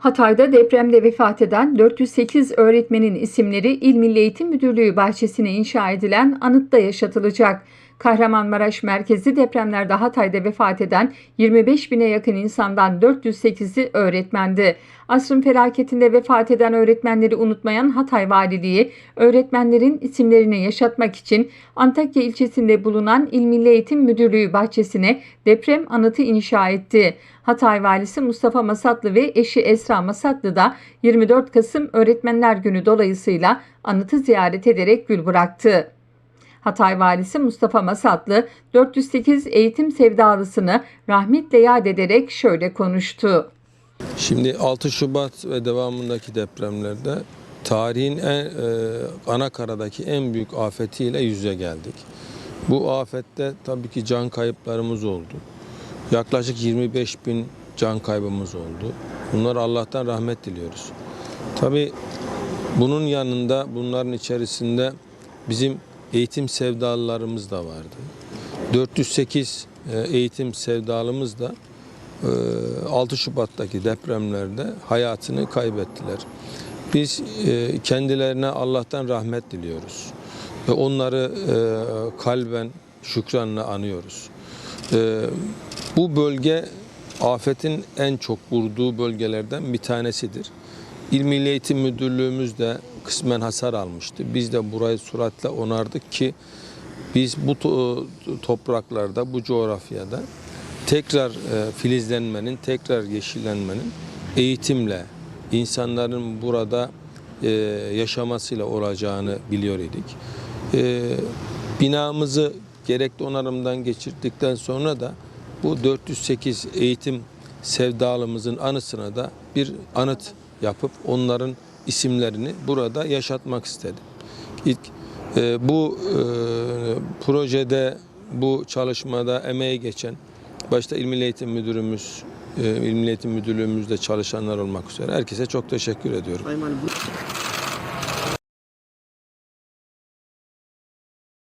Hatay'da depremde vefat eden 408 öğretmenin isimleri İl Milli Eğitim Müdürlüğü bahçesine inşa edilen anıtta yaşatılacak. Kahramanmaraş merkezi depremlerde Hatay'da vefat eden 25 bine yakın insandan 408'i öğretmendi. Asrın felaketinde vefat eden öğretmenleri unutmayan Hatay Valiliği, öğretmenlerin isimlerini yaşatmak için Antakya ilçesinde bulunan İl Milli Eğitim Müdürlüğü bahçesine deprem anıtı inşa etti. Hatay Valisi Mustafa Masatlı ve eşi Esra Masatlı da 24 Kasım Öğretmenler Günü dolayısıyla anıtı ziyaret ederek gül bıraktı. Hatay Valisi Mustafa Masatlı 408 eğitim sevdalısını rahmetle yad ederek şöyle konuştu. Şimdi 6 Şubat ve devamındaki depremlerde tarihin en, e, ana karadaki en büyük afetiyle yüze geldik. Bu afette tabii ki can kayıplarımız oldu. Yaklaşık 25 bin can kaybımız oldu. Bunlar Allah'tan rahmet diliyoruz. Tabii bunun yanında bunların içerisinde bizim eğitim sevdalılarımız da vardı. 408 e, eğitim sevdalımız da e, 6 Şubat'taki depremlerde hayatını kaybettiler. Biz e, kendilerine Allah'tan rahmet diliyoruz ve onları e, kalben şükranla anıyoruz. E, Bu bölge afetin en çok vurduğu bölgelerden bir tanesidir. İl Eğitim Müdürlüğümüz de kısmen hasar almıştı. Biz de burayı suratle onardık ki biz bu to- topraklarda, bu coğrafyada tekrar e, filizlenmenin, tekrar yeşillenmenin eğitimle, insanların burada e, yaşamasıyla olacağını biliyor idik. E, binamızı gerekli onarımdan geçirdikten sonra da bu 408 eğitim sevdalımızın anısına da bir anıt yapıp onların isimlerini burada yaşatmak istedim. İlk e, bu e, projede, bu çalışmada emeği geçen başta İl Milli Eğitim Müdürümüz, e, İl Milli Eğitim Müdürlüğümüzde çalışanlar olmak üzere herkese çok teşekkür ediyorum.